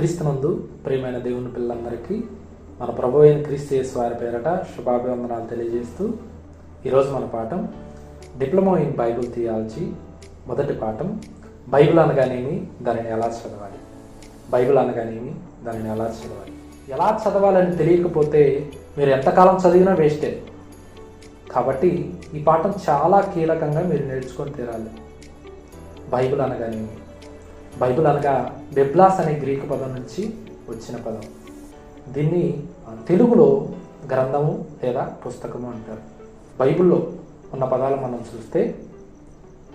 క్రీస్తునందు ప్రియమైన దేవుని పిల్లలందరికీ మన ప్రభు అయిన క్రీస్తు వారి పేరట శుభాభివందనాలు తెలియజేస్తూ ఈరోజు మన పాఠం డిప్లొమా ఇన్ బైబుల్ థియాలజీ మొదటి పాఠం. బైబిల్ అనగానేమి? దానిని ఎలా చదవాలి? బైబిల్ అనగానేమి? దానిని ఎలా చదవాలి? ఎలా చదవాలని తెలియకపోతే మీరు ఎంతకాలం చదివినా వేస్టే. కాబట్టి ఈ పాఠం చాలా కీలకంగా మీరు నేర్చుకొని తీరాలి. బైబిల్ అనగానేమి? బైబిల్ అనగా బెబ్లాస్ అనే గ్రీకు పదం నుంచి వచ్చిన పదం. దీన్ని తెలుగులో గ్రంథము లేదా పుస్తకము అంటారు. బైబిల్లో ఉన్న పదాలు మనం చూస్తే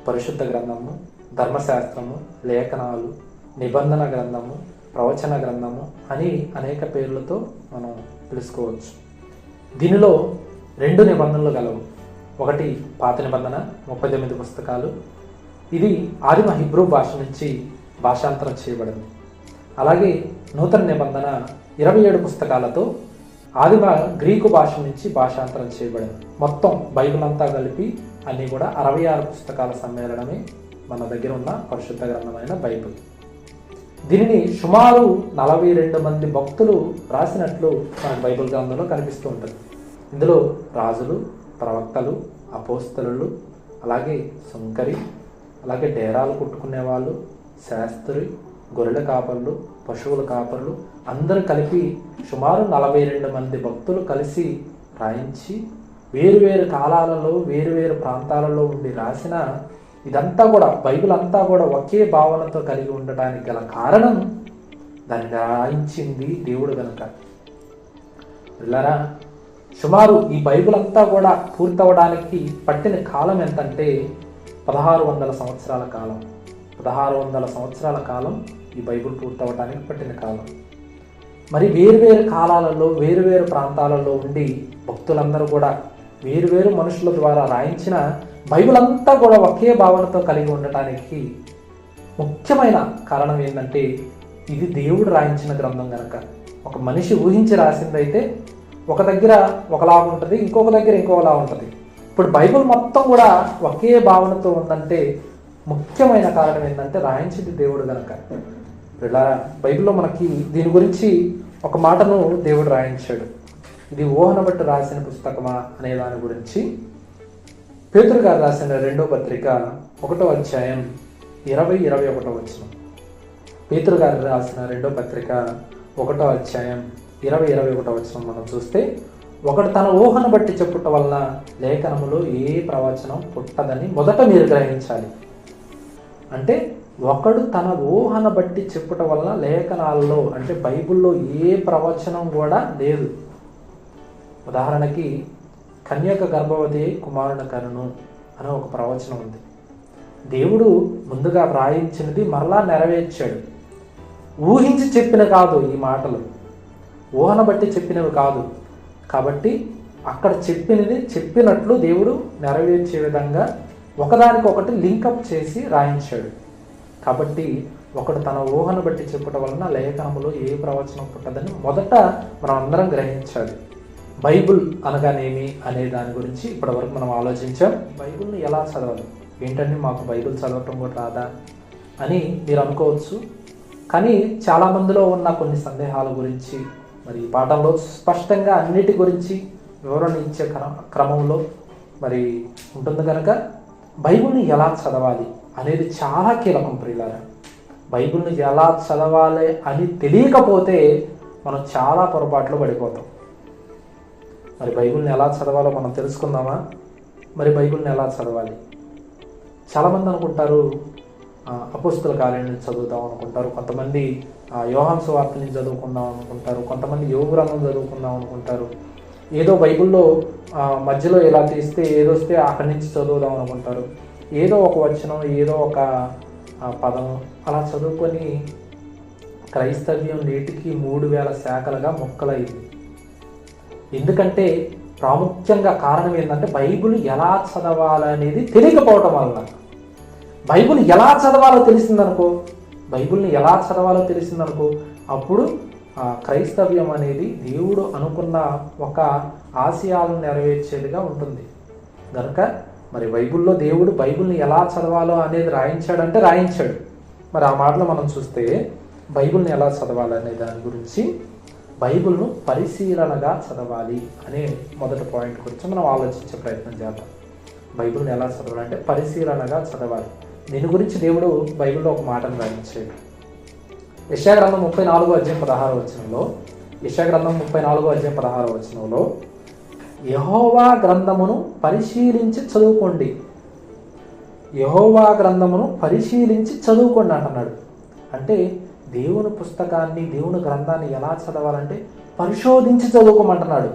పరిశుద్ధ గ్రంథము ధర్మశాస్త్రము లేఖనాలు నిబంధన గ్రంథము ప్రవచన గ్రంథము అని అనేక పేర్లతో మనం తెలుసుకోవచ్చు. దీనిలో రెండు నిబంధనలు గలవు. ఒకటి పాత నిబంధన ముప్పై తొమ్మిది పుస్తకాలు. ఇది ఆదిమ హిబ్రూ భాష నుంచి భాషాంతరం చేయబడింది. అలాగే నూతన నిబంధన ఇరవై ఏడు పుస్తకాలతో ఆదిమ గ్రీకు భాష నుంచి భాషాంతరం చేయబడింది. మొత్తం బైబిల్ అంతా కలిపి అన్నీ కూడా అరవై ఆరు పుస్తకాల సమ్మేళనమే మన దగ్గర ఉన్న పరిశుద్ధ గ్రంథమైన బైబిల్. దీనిని సుమారు నలభై రెండు మంది భక్తులు రాసినట్లు మనకు బైబిల్ గ్రంథంలో కనిపిస్తూ ఉంటుంది. ఇందులో రాజులు ప్రవక్తలు అపోస్తలు అలాగే సుంకరి అలాగే డేరాలు కుట్టుకునే వాళ్ళు శాస్త్రి గొర్రెల కాపర్లు పశువుల కాపర్లు అందరూ కలిపి సుమారు నలభై రెండు మంది భక్తులు కలిసి రాయించి వేరువేరు కాలాలలో వేరువేరు ప్రాంతాలలో ఉండి రాసిన ఇదంతా కూడా బైబిల్ అంతా కూడా ఒకే భావనతో కలిగి ఉండటానికి గల కారణం దాన్ని రాయించింది దేవుడు కనుక పిల్లరా సుమారు ఈ బైబిల్ అంతా కూడా పూర్తవడానికి పట్టిన కాలం ఎంతంటే పదహారు వందల సంవత్సరాల కాలం. పదహారు వందల సంవత్సరాల కాలం ఈ బైబిల్ పూర్తవటానికి పట్టిన కాలం. మరి వేరువేరు కాలాలలో వేరువేరు ప్రాంతాలలో ఉండి భక్తులందరూ కూడా వేరువేరు మనుషుల ద్వారా రాయించిన బైబిల్ అంతా కూడా ఒకే భావనతో కలిగి ఉండటానికి ముఖ్యమైన కారణం ఏంటంటే ఇది దేవుడు రాయించిన గ్రంథం కనుక ఒక మనిషి ఊహించి రాసిందైతే ఒక దగ్గర ఒకలా ఉంటుంది ఇంకొక దగ్గర ఇంకొకలా ఉంటుంది. ఇప్పుడు బైబిల్ మొత్తం కూడా ఒకే భావనతో ఉందంటే ముఖ్యమైన కారణం ఏంటంటే రాయించింది దేవుడు కనుక ఇలా బైబిల్లో మనకి దీని గురించి ఒక మాటను దేవుడు రాయించాడు. ఇది ఊహన బట్టి రాసిన పుస్తకమా అనే దాని గురించి. పేతురు గారు రాసిన రెండో పత్రిక ఒకటో అధ్యాయం ఇరవై ఇరవై ఒకటో వచ్చిన పేతురు గారు రాసిన రెండో పత్రిక ఒకటో అధ్యాయం ఇరవై ఇరవై ఒకటో వచ్చిన మనం చూస్తే ఒకడు తన ఊహను బట్టి చెప్పుట వలన లేఖనములో ఏ ప్రవచనం పుట్టదని మొదట మీరు గ్రహించాలి. అంటే ఒకడు తన ఊహన బట్టి చెప్పుట వల్ల లేఖనాల్లో అంటే బైబిల్లో ఏ ప్రవచనం కూడా లేదు. ఉదాహరణకి కన్యక గర్భవతి కుమారుని కరుణు అని ఒక ప్రవచనం ఉంది. దేవుడు ముందుగా వ్రాయించినది మరలా నెరవేర్చాడు. ఊహించి చెప్పిన కాదు ఈ మాటలు. ఊహన బట్టి చెప్పినవి కాదు. కాబట్టి అక్కడ చెప్పినది చెప్పినట్లు దేవుడు నెరవేర్చే విధంగా ఒకదానికొకటి లింకప్ చేసి రాయించాడు. కాబట్టి ఒకడు తన ఊహను బట్టి చెప్పడం వలన లేఖనములో ఏ ప్రవచనం పుట్టదని మొదట మనం అందరం గ్రహించాలి. బైబుల్ అనగానేమి అనే దాని గురించి ఇప్పటివరకు మనం ఆలోచించాం. బైబిల్ని ఎలా చదవాలి? ఏంటంటే మాకు బైబిల్ చదవటం కూడా రాదా అని మీరు అనుకోవచ్చు. కానీ చాలా మందిలో ఉన్న కొన్ని సందేహాల గురించి మరి ఈ పాఠంలో స్పష్టంగా అన్నిటి గురించి వివరణ ఇచ్చే క్రమ క్రమంలో మరి ఉంటుంది కనుక బైబిల్ని ఎలా చదవాలి అనేది చాలా కీలకం ప్రియులారా. బైబిల్ని ఎలా చదవాలి అని తెలియకపోతే మనం చాలా పొరపాట్లు పడిపోతాం. మరి బైబిల్ని ఎలా చదవాలో మనం తెలుసుకుందామా? మరి బైబిల్ని ఎలా చదవాలి? చాలామంది అనుకుంటారు అపోస్తుల కార్యం నుంచి అనుకుంటారు. కొంతమంది ఆ, యోహాన్ నుంచి చదువుకుందాం అనుకుంటారు. కొంతమంది యోగ గ్రంథం చదువుకుందాం అనుకుంటారు. ఏదో బైబిల్లో మధ్యలో ఎలా తీస్తే ఏదో వస్తే అక్కడి నుంచి చదువుదాం అనుకుంటారు. ఏదో ఒక వచనం ఏదో ఒక పదం అలా చదువుకొని క్రైస్తవ్యం నేటికి మూడు వేల శాఖలుగా మొక్కలైంది. ఎందుకంటే ప్రాముఖ్యంగా కారణం ఏంటంటే బైబిల్ ఎలా చదవాలనేది తెలియకపోవటం వల్ల బైబిల్ ఎలా చదవాలో తెలిసిందనుకో బైబిల్ని ఎలా చదవాలో తెలిసిందనుకో అప్పుడు క్రైస్తవ్యం అనేది దేవుడు అనుకున్న ఒక ఆశయాలను నెరవేర్చేదిగా ఉంటుంది. కనుక మరి బైబిల్లో దేవుడు బైబిల్ని ఎలా చదవాలో అనేది రాయించాడంటే రాయించాడు. మరి ఆ మాటలో మనం చూస్తే బైబిల్ని ఎలా చదవాలనే దాని గురించి బైబిల్ను పరిశీలనగా చదవాలి అనే మొదటి పాయింట్ గురించి మనం ఆలోచించే ప్రయత్నం చేద్దాం. బైబిల్ని ఎలా చదవాలంటే పరిశీలనగా చదవాలి. దీని గురించి దేవుడు బైబిల్లో ఒక మాటను రాయించాడు. యశాగ్రంథం ముప్పై నాలుగో అధ్యాయం పదహారు వచనంలో యశాగ్రంథం ముప్పై నాలుగో అధ్యాయం పదహారు వచనంలో యహోవా గ్రంథమును పరిశీలించి చదువుకోండి. యహోవా గ్రంథమును పరిశీలించి చదువుకోండి అంటున్నాడు. అంటే దేవుని పుస్తకాన్ని దేవుని గ్రంథాన్ని ఎలా చదవాలంటే పరిశోధించి చదువుకోమంటున్నాడు.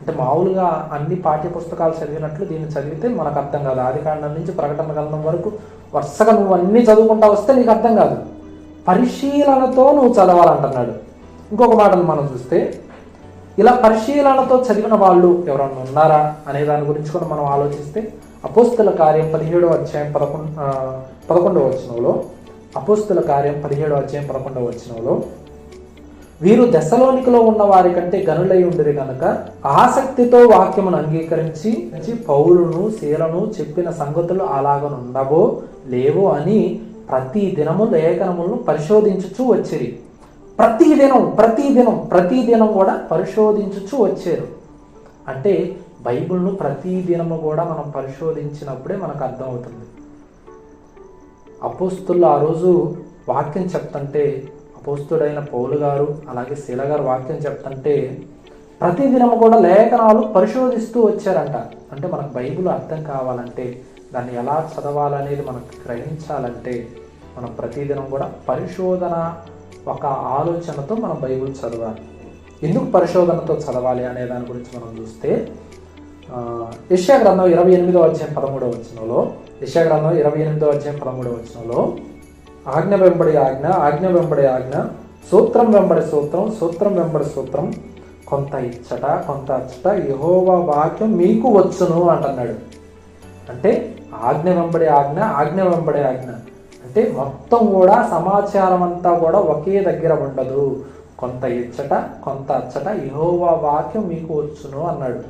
అంటే మామూలుగా అన్ని పాఠ్య పుస్తకాలు చదివినట్లు దీన్ని చదివితే మనకు అర్థం కాదు. ఆది కాండం నుంచి ప్రకటన గ్రంథం వరకు వరుసగా నువ్వు అన్నీ చదువుకుంటా వస్తే నీకు అర్థం కాదు. పరిశీలనతో నువ్వు చదవాలంటున్నాడు. ఇంకొక మాటను మనం చూస్తే ఇలా పరిశీలనతో చదివిన వాళ్ళు ఎవరన్నా ఉన్నారా? అనే దాని గురించి కూడా మనం ఆలోచిస్తే అపోస్తుల కార్యం పదిహేడో అధ్యాయం పదకొండు పదకొండవ వచనంలో అపోస్తుల కార్యం పదిహేడో అధ్యాయం పదకొండవ వచనంలో వీరు దశలోనికలో ఉన్న వారి కంటే గనులై ఉండరు కనుక ఆసక్తితో వాక్యమును అంగీకరించి పౌరును శీలను చెప్పిన సంగతులు అలాగనుండవో లేవో అని ప్రతి దినము లేఖనములను పరిశోధించుచూ వచ్చిరి. ప్రతి దినం ప్రతి దినం ప్రతి దినం కూడా పరిశోధించుచూ వచ్చారు. అంటే బైబిల్ను ప్రతి దినము కూడా మనం పరిశోధించినప్పుడే మనకు అర్థమవుతుంది. అపోస్తులు ఆ రోజు వాక్యం చెప్తుంటే అపోస్తుడైన పౌలు గారు అలాగే శీల గారు వాక్యం చెప్తుంటే ప్రతిదినం కూడా లేఖనాలు పరిశోధిస్తూ వచ్చారంట. అంటే మనకు బైబిల్ అర్థం కావాలంటే దాన్ని ఎలా చదవాలనేది మనకు గ్రహించాలంటే మనం ప్రతిదినం కూడా పరిశోధన ఒక ఆలోచనతో మనం బైబిల్ చదవాలి. ఎందుకు పరిశోధనతో చదవాలి అనే దాని గురించి మనం చూస్తే యశా గ్రంథం ఇరవై ఎనిమిదో అధ్యాయం పదమూడవ వచనంలో యశా గ్రంథం ఇరవై ఎనిమిదో అధ్యాయం పదమూడవ వచనంలో ఆజ్ఞ వెంబడి ఆజ్ఞ ఆజ్ఞ వెంబడి ఆజ్ఞ సూత్రం వెంబడి సూత్రం సూత్రం వెంబడి సూత్రం కొంత ఇచ్చట కొంత అచ్చట యహోవా వాక్యం మీకు వచ్చును అంటున్నాడు. అంటే ఆజ్ఞ వెంబడి ఆజ్ఞ ఆజ్ఞ వెంబడి ఆజ్ఞ. అంటే మొత్తం కూడా సమాచారం అంతా కూడా ఒకే దగ్గర ఉండదు. కొంత ఇచ్చట కొంత అచ్చట యహోవా వాక్యం మీకు వచ్చును అన్నాడు.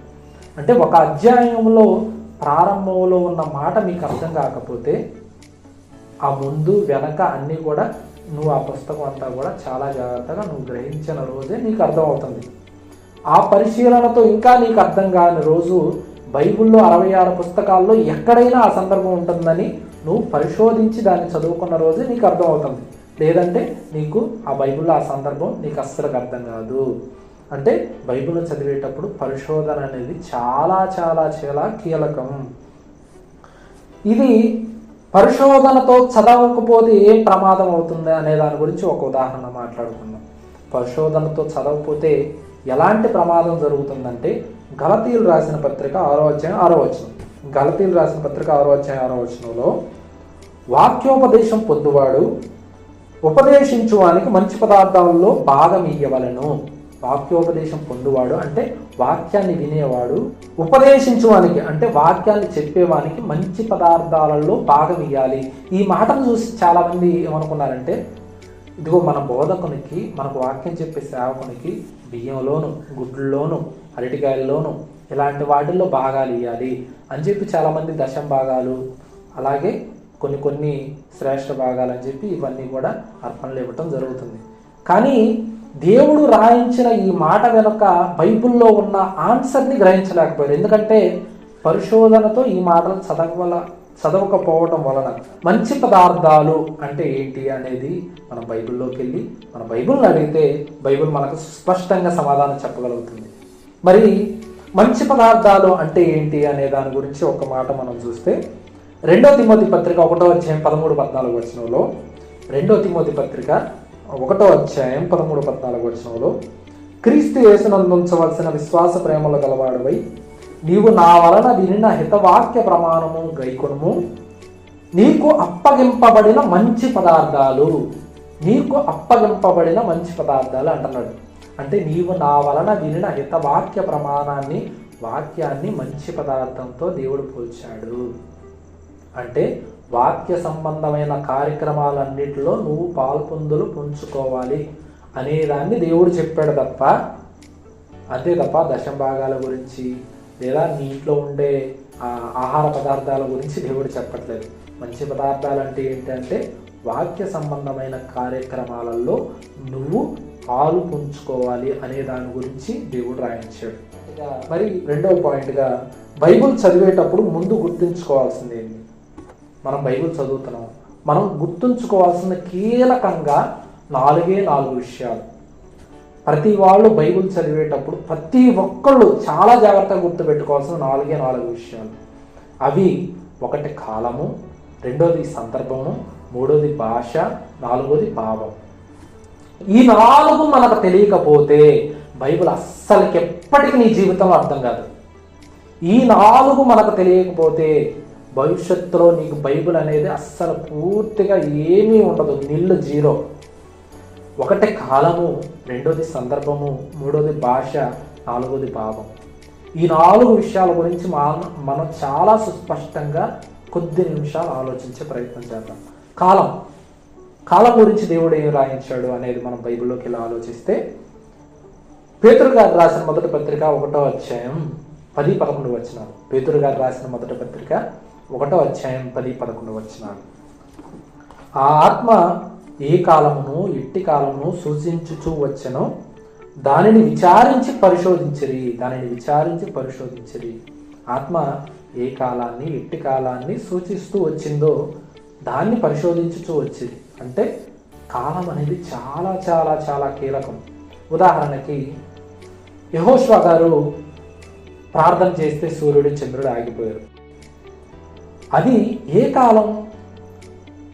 అంటే ఒక అధ్యాయంలో ప్రారంభంలో ఉన్న మాట మీకు అర్థం కాకపోతే ఆ ముందు వెనక అన్నీ కూడా నువ్వు ఆ పుస్తకం అంతా కూడా చాలా జాగ్రత్తగా నువ్వు గ్రహించిన రోజే నీకు అర్థమవుతుంది. ఆ పరిశీలనతో ఇంకా నీకు అర్థం కాని రోజు బైబిల్లో అరవై ఆరు పుస్తకాల్లో ఎక్కడైనా ఆ సందర్భం ఉంటుందని నువ్వు పరిశోధించి దాన్ని చదువుకున్న రోజే నీకు అర్థమవుతుంది. లేదంటే నీకు ఆ బైబిల్లో ఆ సందర్భం నీకు అస్సలు అర్థం కాదు. అంటే బైబిల్ చదివేటప్పుడు పరిశోధన అనేది చాలా చాలా చాలా కీలకం. ఇది పరిశోధనతో చదవకపోతే ఏం ప్రమాదం అవుతుంది అనే దాని గురించి ఒక ఉదాహరణ మాట్లాడుకుందాం. పరిశోధనతో చదవకపోతే ఎలాంటి ప్రమాదం జరుగుతుందంటే గలతీలు రాసిన పత్రిక ఆరో అధ్యాయం ఆరో వచ్చింది గలతీలు రాసిన పత్రిక ఆరో అధ్యాయం ఆరో వచనంలో వాక్యోపదేశం పొందువాడు ఉపదేశించువానికి మంచి పదార్థాలలో భాగం ఇయ్యవలను. వాక్యోపదేశం పొందువాడు అంటే వాక్యాన్ని వినేవాడు ఉపదేశించువానికి అంటే వాక్యాన్ని చెప్పేవానికి మంచి పదార్థాలలో భాగం ఇవ్వాలి ఈ మాటను చూసి చాలామంది ఏమనుకున్నారంటే ఇదిగో మన బోధకునికి మనకు వాక్యం చెప్పే సేవకునికి బియ్యంలోను గుడ్లలోను అరటికాయల్లోను ఇలాంటి వాటిల్లో భాగాలు ఇవ్వాలి అని చెప్పి చాలామంది దశం భాగాలు అలాగే కొన్ని కొన్ని శ్రేష్ఠ భాగాలు అని చెప్పి ఇవన్నీ కూడా అర్పణలు ఇవ్వటం జరుగుతుంది. కానీ దేవుడు రాయించిన ఈ మాట వెనుక బైబిల్లో ఉన్న ఆన్సర్ని గ్రహించలేకపోయారు. ఎందుకంటే పరిశోధనతో ఈ మాటలు చదవల చదవకపోవడం వలన మంచి పదార్థాలు అంటే ఏంటి అనేది మన బైబిల్లోకి వెళ్ళి మన బైబిల్ని అడిగితే బైబిల్ మనకు స్పష్టంగా సమాధానం చెప్పగలుగుతుంది. మరి మంచి పదార్థాలు అంటే ఏంటి అనే దాని గురించి ఒక మాట మనం చూస్తే రెండో తిమోతి పత్రిక ఒకటో అధ్యాయం పదమూడు పద్నాలుగు వచనంలో రెండో తిమోతి పత్రిక ఒకటో అధ్యాయం పదమూడు పద్నాలుగు వచనంలో క్రీస్తు యేసునందుంచవలసిన విశ్వాస ప్రేమలు గలవాడవై నీవు నా వలన వినిన హితవాక్య ప్రమాణము గైకొనుము. నీకు అప్పగింపబడిన మంచి పదార్థాలు నీకు అప్పగింపబడిన మంచి పదార్థాలు అంటున్నాడు. అంటే నీవు నా వలన వినిన హితవాక్య ప్రమాణాన్ని వాక్యాన్ని మంచి పదార్థంతో దేవుడు పోల్చాడు. అంటే వాక్య సంబంధమైన కార్యక్రమాలన్నింటిలో నువ్వు పాల్పొందులు పుంజుకోవాలి అనేదాన్ని దేవుడు చెప్పాడు తప్ప అంతే తప్ప దశం భాగాల గురించి లేదా నీ ఇంట్లో ఉండే ఆహార పదార్థాల గురించి దేవుడు చెప్పట్లేదు. మంచి పదార్థాలు అంటే ఏంటంటే వాక్య సంబంధమైన కార్యక్రమాలలో నువ్వు పాలు పుంజుకోవాలి అనే దాని గురించి దేవుడు రాయించాడు. మరి రెండవ పాయింట్గా బైబుల్ చదివేటప్పుడు ముందు గుర్తుంచుకోవాల్సింది ఏంటి? మనం బైబిల్ చదువుతున్నాం. మనం గుర్తుంచుకోవాల్సిన కీలకంగా నాలుగే నాలుగు విషయాలు. ప్రతి వాళ్ళు బైబిల్ చదివేటప్పుడు ప్రతి ఒక్కళ్ళు చాలా జాగ్రత్తగా గుర్తుపెట్టుకోవాల్సిన నాలుగే నాలుగు విషయాలు. అవి ఒకటి కాలము రెండోది సందర్భము మూడోది భాష నాలుగోది భావం. ఈ నాలుగు మనకు తెలియకపోతే బైబిల్ అస్సలకి ఎప్పటికీ నీ జీవితంలో అర్థం కాదు. ఈ నాలుగు మనకు తెలియకపోతే భవిష్యత్తులో నీకు బైబిల్ అనేది అస్సలు పూర్తిగా ఏమీ ఉండదు. నీళ్ళు జీరో. ఒకటి కాలము రెండోది సందర్భము మూడోది భాష నాలుగోది భావం. ఈ నాలుగు విషయాల గురించి మనం మనం చాలా సుస్పష్టంగా కొద్ది నిమిషాలు ఆలోచించే ప్రయత్నం చేద్దాం. కాలం. కాలం గురించి దేవుడు ఏం రాయించాడు అనేది మనం బైబిల్లోకి ఎలా ఆలోచిస్తే పేతురు గారు రాసిన మొదటి పత్రిక ఒకటో అధ్యాయం పది పదకొండు వచ్చినారు పేతురు గారు రాసిన మొదటి పత్రిక ఒకటో అధ్యాయం పది పదకొండు వచ్చినారు ఆ ఆత్మ ఏ కాలమును ఎట్టి కాలమును సూచించుచూ వచ్చెనో. దానిని విచారించి పరిశోధించరి దానిని విచారించి పరిశోధించరి. ఆత్మ ఏ కాలాన్ని ఎట్టి కాలాన్ని సూచిస్తూ వచ్చిందో దాన్ని పరిశోధించుచూ వచ్చింది. అంటే కాలం అనేది చాలా చాలా చాలా కీలకం. ఉదాహరణకి యహోష్వా గారు ప్రార్థన చేస్తే సూర్యుడు చంద్రుడు ఆగిపోయారు. అది ఏ కాలం?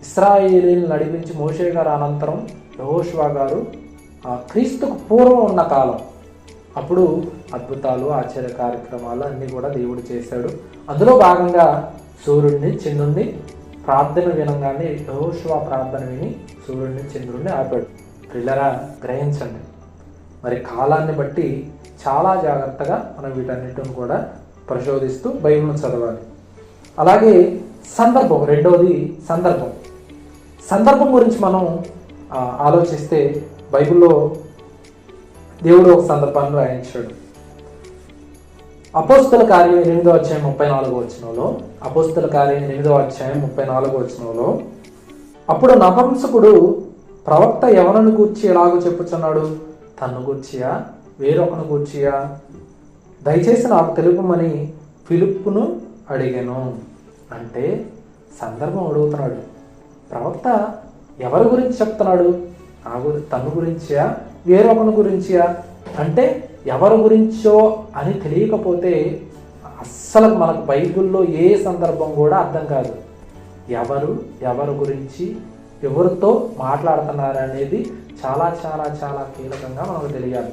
ఇస్రాయేలీని నడిపించి మోషే గారు అనంతరం యహోష్వా గారు ఆ క్రీస్తుకు పూర్వం ఉన్న కాలం. అప్పుడు అద్భుతాలు ఆశ్చర్య కార్యక్రమాలు అన్నీ కూడా దేవుడు చేశాడు. అందులో భాగంగా సూర్యుడిని చంద్రుడిని ప్రార్థన వినంగానే యహోష్వా ప్రార్థన విని సూర్యుడిని చంద్రుడిని ఆపాడు. పిల్లరా గ్రహించండి. మరి కాలాన్ని బట్టి చాలా జాగ్రత్తగా మనం వీటన్నిటిని కూడా పరిశోధిస్తూ బైబిల్ను చదవాలి. అలాగే సందర్భం రెండవది సందర్భం. సందర్భం గురించి మనం ఆలోచిస్తే బైబిల్లో దేవుడు ఒక సందర్భాన్ని రాయించాడు. అపోస్తుల కార్యం ఎనిమిదో అధ్యాయం ముప్పై నాలుగో వచ్చినలో అపోస్తుల కార్యం ఎనిమిదో అధ్యాయం ముప్పై నాలుగో వచ్చినలో అప్పుడు నపంసకుడు ప్రవక్త ఎవరిని గూర్చి ఎలాగో చెప్పుచున్నాడు? తన్ను గూర్చియా? వేరొకను గూర్చియా? దయచేసి నాకు తెలుపమని పిలుపును అడిగాను. అంటే సందర్భం అడుగుతున్నాడు. ప్రవక్త ఎవరి గురించి చెప్తున్నాడు? ఆ గురి తను గురించియా? వేరొకని గురించియా? అంటే ఎవరి గురించో అని తెలియకపోతే అస్సలు మనకు బైబిల్లో ఏ సందర్భం కూడా అర్థం కాదు. ఎవరు ఎవరి గురించి ఎవరితో మాట్లాడుతున్నారు అనేది చాలా చాలా చాలా కీలకంగా మనకు తెలియాలి.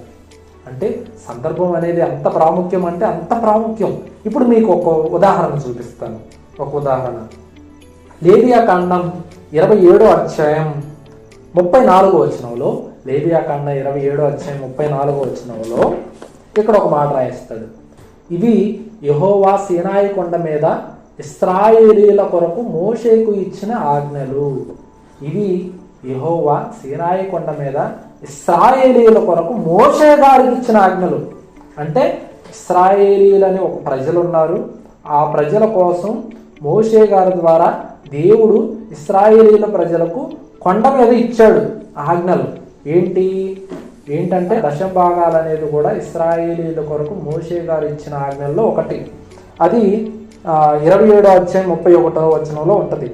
అంటే సందర్భం అనేది అంత ప్రాముఖ్యం అంటే అంత ప్రాముఖ్యం. ఇప్పుడు మీకు ఒక ఉదాహరణ చూపిస్తాను. ఒక ఉదాహరణ. లేవియా కాండం ఇరవై ఏడో అధ్యాయం ముప్పై నాలుగో వచనంలో లేవియా కాండం ఇరవై ఏడో అధ్యాయం ముప్పై నాలుగో వచ్చినలో ఇక్కడ ఒక మాట రాయిస్తాడు. ఇది యహోవా సీనాయి కొండ మీద ఇస్రాయేలీల కొరకు మోషేకు ఇచ్చిన ఆజ్ఞలు. ఇవి యహోవా సీనాయి కొండ మీద ఇస్రాయేలీల కొరకు మోషే గారికి ఇచ్చిన ఆజ్ఞలు. అంటే ఇస్రాయేలీలని ఒక ప్రజలు ఉన్నారు. ఆ ప్రజల కోసం మోషే గారి ద్వారా దేవుడు ఇస్రాయేలీల ప్రజలకు కొండ మీద ఇచ్చాడు ఆజ్ఞలు. ఏంటి? ఏంటంటే దశం భాగాలు అనేది కూడా ఇస్రాయేలీల కొరకు మోషే గారు ఇచ్చిన ఆజ్ఞల్లో ఒకటి. అది ఇరవై ఏడో అధ్యాయం ముప్పై ఒకటో వచనంలో ఉంటుంది.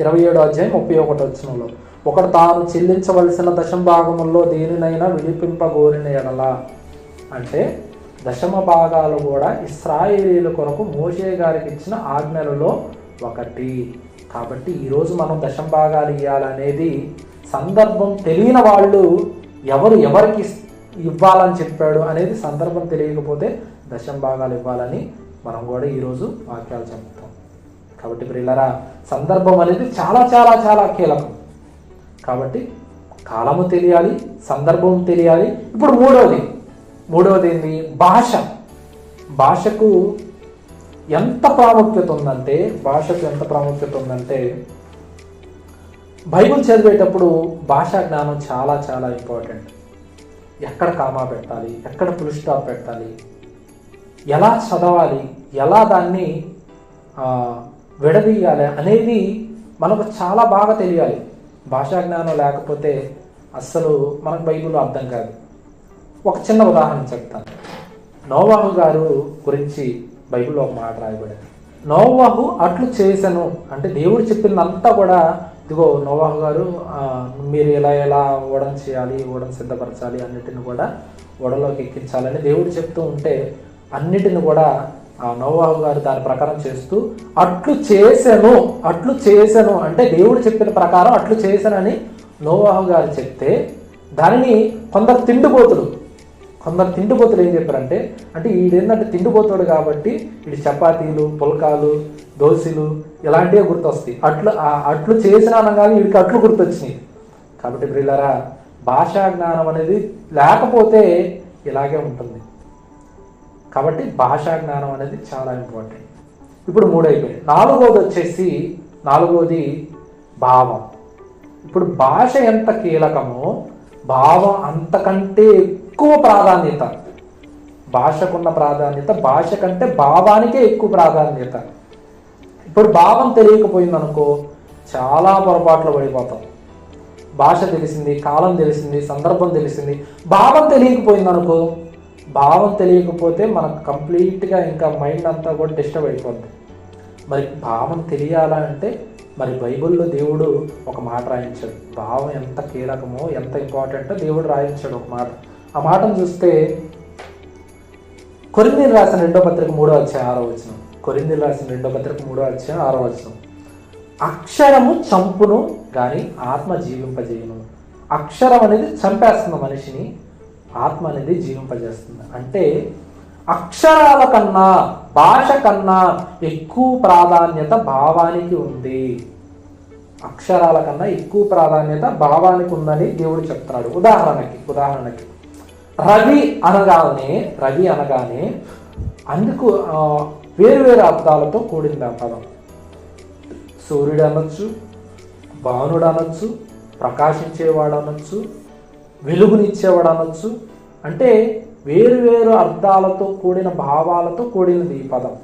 ఇరవై ఏడో అధ్యాయం ముప్పై ఒకటో వచనంలో. ఒకడు తాను చెల్లించవలసిన దశం భాగముల్లో దేనినైనా విడిపింపగోరిన ఎడల అంటే దశమ భాగాలు కూడా ఇస్రాయేలీల కొరకు మోషే గారికి ఇచ్చిన ఆజ్ఞలలో ఒకటి. కాబట్టి ఈరోజు మనం దశం భాగాలు ఇవ్వాలనేది సందర్భం తెలియని వాళ్ళు ఎవరు ఎవరికి ఇవ్వాలని చెప్పాడు అనేది సందర్భం తెలియకపోతే దశం భాగాలు ఇవ్వాలని మనం కూడా ఈరోజు వాక్యాలు చెప్తాం. కాబట్టి ప్రిల్లరా సందర్భం అనేది చాలా చాలా చాలా కీలకం. కాబట్టి కాలము తెలియాలి సందర్భం తెలియాలి. ఇప్పుడు మూడవది మూడవది ఏంటి భాష. భాషకు ఎంత ప్రాముఖ్యత ఉందంటే భాషకు ఎంత ప్రాముఖ్యత ఉందంటే బైబుల్ చదివేటప్పుడు భాషా జ్ఞానం చాలా చాలా ఇంపార్టెంట్. ఎక్కడ కామా పెట్టాలి? ఎక్కడ ఫుల్ స్టాప్ పెట్టాలి? ఎలా చదవాలి? ఎలా దాన్ని విడదీయాలి అనేది మనకు చాలా బాగా తెలియాలి. భాషా జ్ఞానం లేకపోతే అస్సలు మనకు బైబిల్ అర్థం కాదు. ఒక చిన్న ఉదాహరణ చెప్తాను. నోవాహు గారు గురించి బైబిల్లో ఒక మాట రాయబడింది. నోవాహు అట్లు చేశాను అంటే దేవుడు చెప్పిందంతా కూడా ఇదిగో నోవాహు గారు మీరు ఎలా ఎలా ఓడం చేయాలి ఓడం సిద్ధపరచాలి అన్నిటిని కూడా ఓడలోకి ఎక్కించాలని దేవుడు చెప్తూ ఉంటే అన్నిటిని కూడా ఆ నోవాహు గారు దాని ప్రకారం చేస్తూ అట్లు చేశాను అట్లు చేశాను అంటే దేవుడు చెప్పిన ప్రకారం అట్లు చేశానని నోవాహు గారు చెప్తే దానిని కొందరు తిండిపోతుడు కొందరు తిండిపోతులు ఏం చెప్పారంటే అంటే వీడేంటంటే తిండిపోతాడు కాబట్టి వీడి చపాతీలు పుల్కాలు దోశలు ఇలాంటివే గుర్తొస్తాయి. అట్లు అట్లు చేసిన అనగానే వీడికి అట్లు గుర్తొచ్చినాయి. కాబట్టి బ్రిల్లరా భాషా జ్ఞానం అనేది లేకపోతే ఇలాగే ఉంటుంది. కాబట్టి భాషా జ్ఞానం అనేది చాలా ఇంపార్టెంట్. ఇప్పుడు మూడు నాలుగోది వచ్చేసి నాలుగోది భావం. ఇప్పుడు భాష ఎంత కీలకమో భావం అంతకంటే ఎక్కువ ప్రాధాన్యత. భాషకున్న ప్రాధాన్యత భాష కంటే భావానికే ఎక్కువ ప్రాధాన్యత. ఇప్పుడు భావం తెలియకపోయింది అనుకో చాలా పొరపాట్లు పడిపోతాం. భాష తెలిసింది కాలం తెలిసింది సందర్భం తెలిసింది. భావం తెలియకపోయింది అనుకో భావం తెలియకపోతే మనకు కంప్లీట్గా ఇంకా మైండ్ అంతా కూడా డిస్టర్బ్ అయిపోద్ది. మరి భావం తెలియాలంటే మరి బైబిల్లో దేవుడు ఒక మాట రాయించాడు. భావం ఎంత కీలకమో ఎంత ఇంపార్టెంటో దేవుడు రాయించాడు ఒక మాట. ఆ మాటను చూస్తే కొరిందీలు రాసిన రెండో పత్రిక మూడో వచ్చే ఆరో వచ్చినాం కొరింది రాసిన రెండో పత్రిక మూడో అధ్యాయం ఆరో వచనం. అక్షరము చంపును కానీ ఆత్మ జీవింపజేయను. అక్షరం అనేది చంపేస్తుంది మనిషిని ఆత్మ అనేది జీవింపజేస్తుంది. అంటే అక్షరాల కన్నా భాష కన్నా ఎక్కువ ప్రాధాన్యత భావానికి ఉంది. అక్షరాల కన్నా ఎక్కువ ప్రాధాన్యత భావానికి ఉందని దేవుడు చెప్తున్నాడు. ఉదాహరణకి ఉదాహరణకి. రవి అనగానే రవి అనగానే అందుకు వేరు వేరు అర్థాలతో కూడింది ఆ పదం సూర్యుడు అనొచ్చు భానుడు అనొచ్చు ప్రకాశించేవాడు అనొచ్చు వెలుగునిచ్చేవాడు అనొచ్చు. అంటే వేరు వేరు అర్థాలతో కూడిన భావాలతో కూడినది ఈ పదం.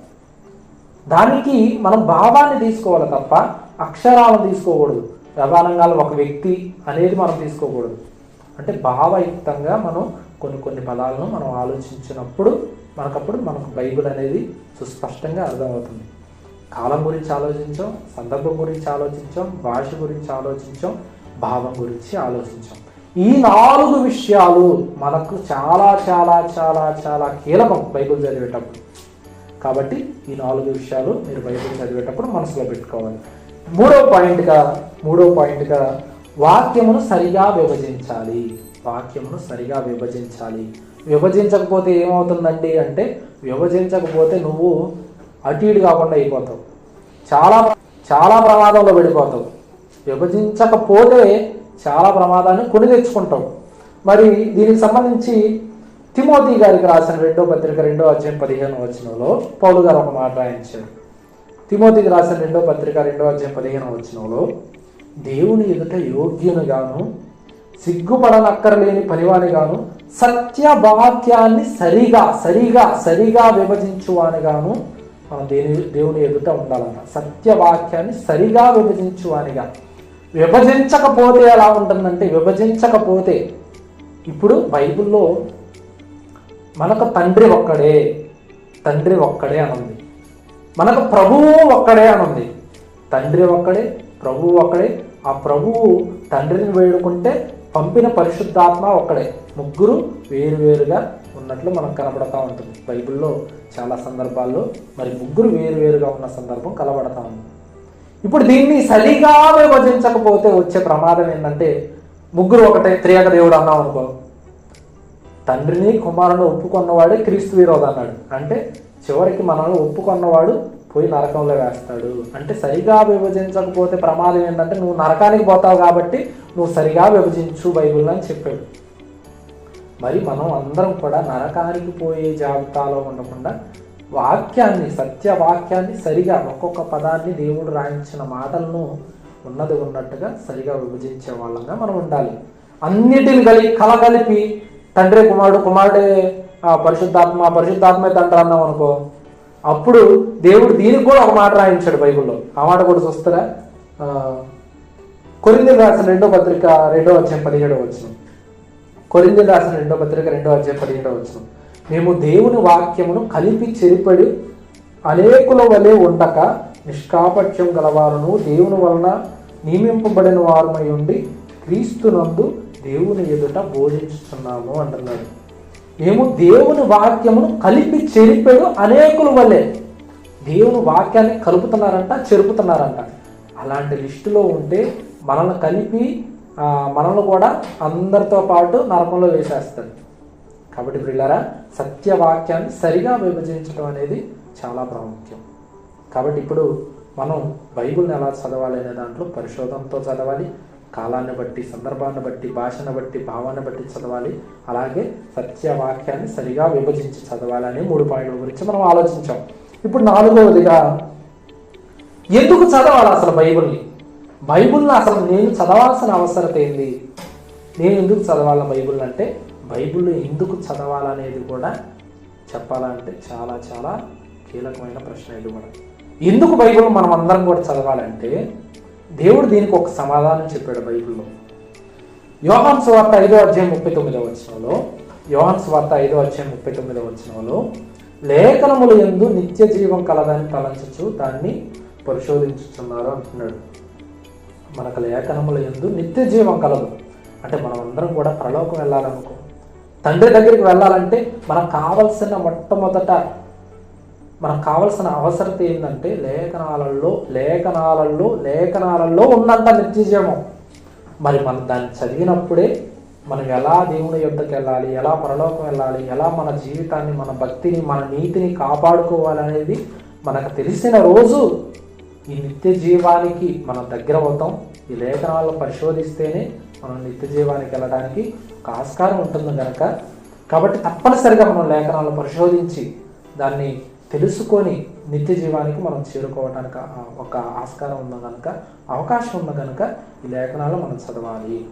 దానికి మనం భావాన్ని తీసుకోవాలి తప్ప అక్షరాలను తీసుకోకూడదు. ప్రధానంగా ఒక వ్యక్తి అనేది మనం తీసుకోకూడదు. అంటే భావయుక్తంగా మనం కొన్ని కొన్ని పదాలను మనం ఆలోచించినప్పుడు మనకప్పుడు మనకు బైబిల్ అనేది సుస్పష్టంగా అర్థమవుతుంది. కాలం గురించి ఆలోచించాం సందర్భం గురించి ఆలోచించాం భాష గురించి ఆలోచించాం భావం గురించి ఆలోచించాం. ఈ నాలుగు విషయాలు మనకు చాలా చాలా చాలా చాలా కీలకం బైబిల్ చదివేటప్పుడు. కాబట్టి ఈ నాలుగు విషయాలు మీరు బైబిల్ చదివేటప్పుడు మనసులో పెట్టుకోవాలి. మూడో పాయింట్గా మూడో పాయింట్గా వాక్యమును సరిగా విభజించాలి. వాక్యమును సరిగా విభజించాలి. విభజించకపోతే ఏమవుతుందండి అంటే విభజించకపోతే నువ్వు అటు ఇటు కాకుండా అయిపోతావు. చాలా చాలా ప్రమాదంలో పడిపోతావు. విభజించకపోతే చాలా ప్రమాదాన్ని కొని తెచ్చుకుంటావు. మరి దీనికి సంబంధించి తిమోతి గారికి రాసిన రెండో పత్రిక రెండో అధ్యాయం పదిహేను వచనంలో పౌలు గారు ఒక మాట రాయించారు. తిమోతికి రాసిన రెండో పత్రిక రెండో అధ్యాయం పదిహేను వచనంలో దేవుని ఎదుట యోగ్యునిగాను సిగ్గుపడనక్కరలేని పనివానిగాను సత్యవాక్యాన్ని సరిగా సరిగా సరిగా విభజించువానిగాను మనం దేని దేవుని ఎదుట ఉండాలన్న. సత్య వాక్యాన్ని సరిగా విభజించువానిగా. విభజించకపోతే ఎలా ఉంటుందంటే విభజించకపోతే ఇప్పుడు బైబిల్లో మనకు తండ్రి ఒక్కడే తండ్రి ఒక్కడే అనుంది. మనకు ప్రభువు ఒక్కడే అనుంది. తండ్రి ఒక్కడే ప్రభువు ఒక్కడే. ఆ ప్రభువు తండ్రిని వేడుకుంటే పంపిన పరిశుద్ధాత్మ ఒక్కడే. ముగ్గురు వేరువేరుగా ఉన్నట్లు మనకు కనబడతా ఉంటుంది. బైబిల్లో చాలా సందర్భాల్లో మరి ముగ్గురు వేరువేరుగా ఉన్న సందర్భం కనబడతా ఉంది. ఇప్పుడు దీన్ని సరిగా విభజించకపోతే వచ్చే ప్రమాదం ఏంటంటే ముగ్గురు ఒకటే త్రియాక దేవుడు అన్నాం అనుకో. తండ్రిని కుమారుని ఒప్పుకున్నవాడే క్రీస్తు విరోధం అన్నాడు. అంటే చివరికి మనల్ని ఒప్పుకున్నవాడు పోయి నరకంలో వేస్తాడు. అంటే సరిగా విభజించకపోతే ప్రమాదం ఏంటంటే నువ్వు నరకానికి పోతావు కాబట్టి నువ్వు సరిగా విభజించు బైబిల్ అని చెప్పాడు. మరి మనం అందరం కూడా నరకానికి పోయే జాబితాలో ఉండకుండా వాక్యాన్ని సత్య వాక్యాన్ని సరిగా ఒక్కొక్క పదాన్ని దేవుడు రాయించిన మాటలను ఉన్నది ఉన్నట్టుగా సరిగా విభజించే వాళ్ళంగా మనం ఉండాలి. అన్నిటిని కలి కలగలిపి తండ్రి కుమారుడు కుమారుడే ఆ, పరిశుద్ధాత్మ పరిశుద్ధాత్మే తండ్రి అన్నాం అనుకో అప్పుడు దేవుడు దీనికి కూడా ఒక మాట రాయించాడు బైబిల్లో. ఆ మాట కూడా చూస్తారా? కొరింది రాసిన రెండో పత్రిక రెండో అధ్యాయం పదిహేడో వచ్చిన కొరింది రాసిన రెండో పత్రిక రెండో అధ్యాయం పదిహేడో వచ్చిన మేము దేవుని వాక్యమును కలిపి చెరిపడి అనేకుల వలె ఉండక నిష్కాపట్యం గలవారును. దేవుని వలన నియమింపబడిన వారమై ఉండి క్రీస్తునందు దేవుని ఎదుట బోధించుతున్నాము అంటున్నాడు. మేము దేవుని వాక్యమును కలిపి చెరిపాడు అనేకుల వల్లే. దేవుని వాక్యాన్ని కలుపుతున్నారంట చెరుపుతున్నారంట. అలాంటి లిస్టులో ఉంటే మనల్ని కలిపి మనల్ని కూడా అందరితో పాటు నరకంలో వేసేస్తుంది కాబట్టి వీళ్ళారా సత్యవాక్యాన్ని సరిగా విభజించడం అనేది చాలా ప్రాముఖ్యం. కాబట్టి ఇప్పుడు మనం బైబిల్ని ఎలా చదవాలి అనే దాంట్లో పరిశోధనతో చదవాలి కాలాన్ని బట్టి సందర్భాన్ని బట్టి భాషను బట్టి భావాన్ని బట్టి చదవాలి. అలాగే సత్యవాక్యాన్ని సరిగా విభజించి చదవాలి అనే మూడు పాయింట్ల గురించి మనం ఆలోచించాం. ఇప్పుడు నాలుగవదిగా ఎందుకు చదవాలి అసలు బైబుల్ని? బైబుల్ని అసలు నేను చదవాల్సిన అవసరత ఏంది? నేను ఎందుకు చదవాలి బైబిల్ అంటే బైబుల్ ఎందుకు చదవాలనేది కూడా చెప్పాలంటే చాలా చాలా కీలకమైన ప్రశ్న ఇది కూడా. ఎందుకు బైబిల్ మనం అందరం కూడా చదవాలంటే దేవుడు దీనికి ఒక సమాధానం చెప్పాడు బైబిల్లో. యోహాన్ స్వార్త ఐదో అధ్యాయం ముప్పై తొమ్మిదో వచనంలో యోహాన్ స్వార్త ఐదో అధ్యాయం ముప్పై తొమ్మిదో వచనంలో లేఖనములు ఎందు నిత్య జీవం కలదని తలంచచ్చు దాన్ని పరిశోధించుతున్నారు అంటున్నాడు. మనకు లేఖనముల ఎందు నిత్య జీవం కలదు. అంటే మనం అందరం కూడా ప్రలోకం వెళ్ళాలనుకో తండ్రి దగ్గరికి వెళ్ళాలంటే మనకు కావలసిన మొట్టమొదట మనకు కావలసిన అవసరత ఏంటంటే లేఖనాలలో లేఖనాలలో లేఖనాలలో ఉన్నంత నిత్య మరి మనం దాన్ని చదివినప్పుడే మనం ఎలా దేవుని యుద్ధకి వెళ్ళాలి ఎలా పరలోకం వెళ్ళాలి ఎలా మన జీవితాన్ని మన భక్తిని మన నీతిని కాపాడుకోవాలనేది మనకు తెలిసిన రోజు ఈ నిత్య జీవానికి మనం దగ్గర అవుతాం. ఈ లేఖనాలను పరిశోధిస్తేనే మనం నిత్య జీవానికి వెళ్ళడానికి ఒక ఆస్కారం ఉంటుంది కనుక కాబట్టి తప్పనిసరిగా మనం లేఖనాలను పరిశోధించి దాన్ని తెలుసుకొని నిత్య జీవానికి మనం చేరుకోవడానికి ఒక ఆస్కారం ఉన్న కనుక అవకాశం ఉంది కనుక ఈ లేఖనాలు మనం చదవాలి.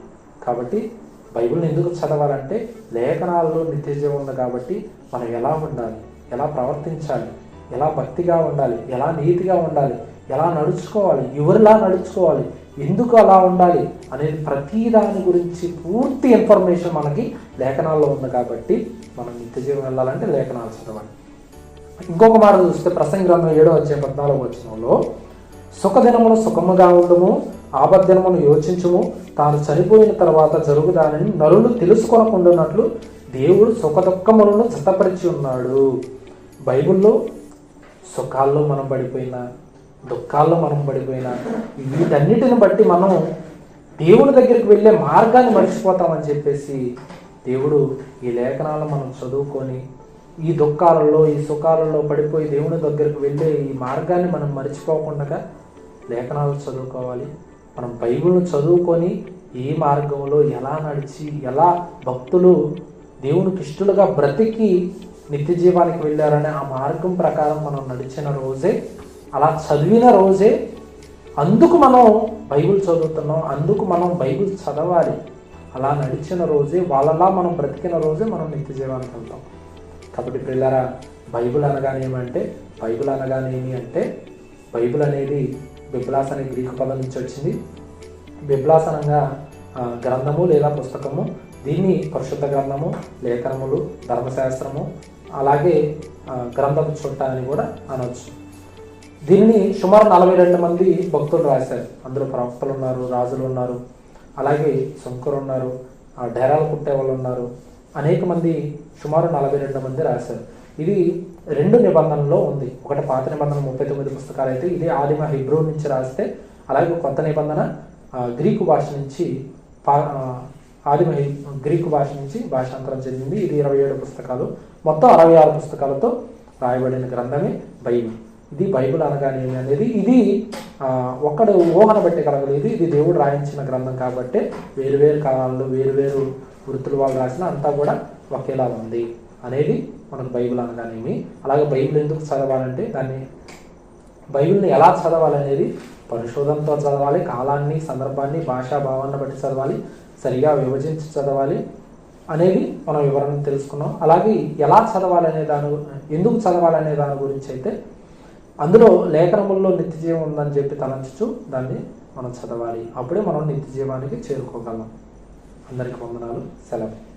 కాబట్టి బైబిల్ని ఎందుకు చదవాలంటే లేఖనాల్లో నిత్య జీవం ఉంది కాబట్టి మనం ఎలా ఉండాలి? ఎలా ప్రవర్తించాలి? ఎలా భక్తిగా ఉండాలి? ఎలా నీతిగా ఉండాలి? ఎలా నడుచుకోవాలి? ఎవరిలా నడుచుకోవాలి? ఎందుకు అలా ఉండాలి? అనేది ప్రతి దాని గురించి పూర్తి ఇన్ఫర్మేషన్ మనకి లేఖనాల్లో ఉంది కాబట్టి మనం నిత్య జీవం వెళ్ళాలంటే లేఖనాలు చదవాలి. ఇంకొక మాట చూస్తే ప్రసంగ గ్రంథం ఏడో వచ్చే పద్నాలుగు వచ్చినంలో సుఖదినమును సుఖముగా ఉండము ఆపద్దినమును యోచించుము తాను చనిపోయిన తర్వాత జరుగుదానని నరులు తెలుసుకొనకుండానట్లు దేవుడు సుఖ దుఃఖములను జతపరిచి ఉన్నాడు. బైబిల్లో సుఖాల్లో మనం పడిపోయినా దుఃఖాల్లో మనం పడిపోయినా వీటన్నిటిని బట్టి మనం దేవుని దగ్గరికి వెళ్ళే మార్గాన్ని మర్చిపోతామని చెప్పేసి దేవుడు ఈ లేఖనాలను మనం చదువుకొని ఈ దుఃఖాలలో ఈ సుఖాలలో పడిపోయి దేవుని దగ్గరికి వెళ్ళే ఈ మార్గాన్ని మనం మర్చిపోకుండా లేఖనాలు చదువుకోవాలి. మనం బైబిల్ను చదువుకొని ఏ మార్గంలో ఎలా నడిచి ఎలా భక్తులు దేవునికి ఇష్టలుగా బ్రతికి నిత్య జీవానికి వెళ్ళారనే ఆ మార్గం ప్రకారం మనం నడిచిన రోజే అలా చదివిన రోజే అందుకు మనం బైబిల్ చదువుతున్నాం అందుకు మనం బైబిల్ చదవాలి. అలా నడిచిన రోజే వాళ్ళలా మనం బ్రతికిన రోజే మనం నిత్య జీవానికి వెళ్తాం. కాబట్టి పిల్లరా బైబుల్ అనగానే బైబుల్ బైబిల్ అనగానే ఏమి అంటే బైబిల్ అనేది బిబ్లాస్ అనే గ్రీకు పదం నుంచి వచ్చింది. బిబ్లాస్ అనగా గ్రంథము లేదా పుస్తకము దీన్ని పరిశుద్ధ గ్రంథము లేఖనములు ధర్మశాస్త్రము అలాగే ఆ, గ్రంథపు చుట్ట అని కూడా అనొచ్చు. దీన్ని సుమారు నలభై రెండు మంది భక్తులు రాశారు. అందులో ప్రవక్తలు ఉన్నారు రాజులు ఉన్నారు అలాగే శంకరు ఉన్నారు ఆ డేరాలు కుట్టే వాళ్ళు ఉన్నారు. అనేక మంది సుమారు నలభై రెండు మంది రాశారు. ఇది రెండు నిబంధనలో ఉంది. ఒకటి పాత నిబంధన ముప్పై తొమ్మిది పుస్తకాలు అయితే ఇది ఆదిమ హిబ్రూ నుంచి రాస్తే అలాగే కొత్త నిబంధన గ్రీకు భాష నుంచి పా ఆదిమ హి- గ్రీకు భాష నుంచి భాషాంతరం చెందింది ఇది ఇరవై ఏడు పుస్తకాలు. మొత్తం అరవై ఆరు పుస్తకాలతో రాయబడిన గ్రంథమే బైబిల్. ఇది బైబిల్ అనగానేమి అనేది? ఇది ఒక్కడు ఊహన బట్టి కలగలేదు ఇది దేవుడు రాయించిన గ్రంథం కాబట్టి వేరు వేరు కాలాల్లో వేరు వేరు వాళ్ళు రాసిన అంతా కూడా ఒకేలా ఉంది అనేది మనకు బైబిల్ అనగానేమి అలాగే బైబిల్ ఎందుకు చదవాలంటే దాన్ని బైబిల్ని ఎలా చదవాలనేది పరిశోధనతో చదవాలి కాలాన్ని సందర్భాన్ని భాషా భావాన్ని బట్టి చదవాలి సరిగా విభజించి చదవాలి అనేది మనం వివరణ తెలుసుకున్నాం. అలాగే ఎలా చదవాలనే దాని ఎందుకు చదవాలనే దాని గురించి అయితే అందులో లేఖనముల్లో నిత్య జీవం ఉందని చెప్పి తలంచుచు దాన్ని మనం చదవాలి. అప్పుడే మనం నిత్య జీవానికి చేరుకోగలం. అందరికీ వందనాలు. సెలవు.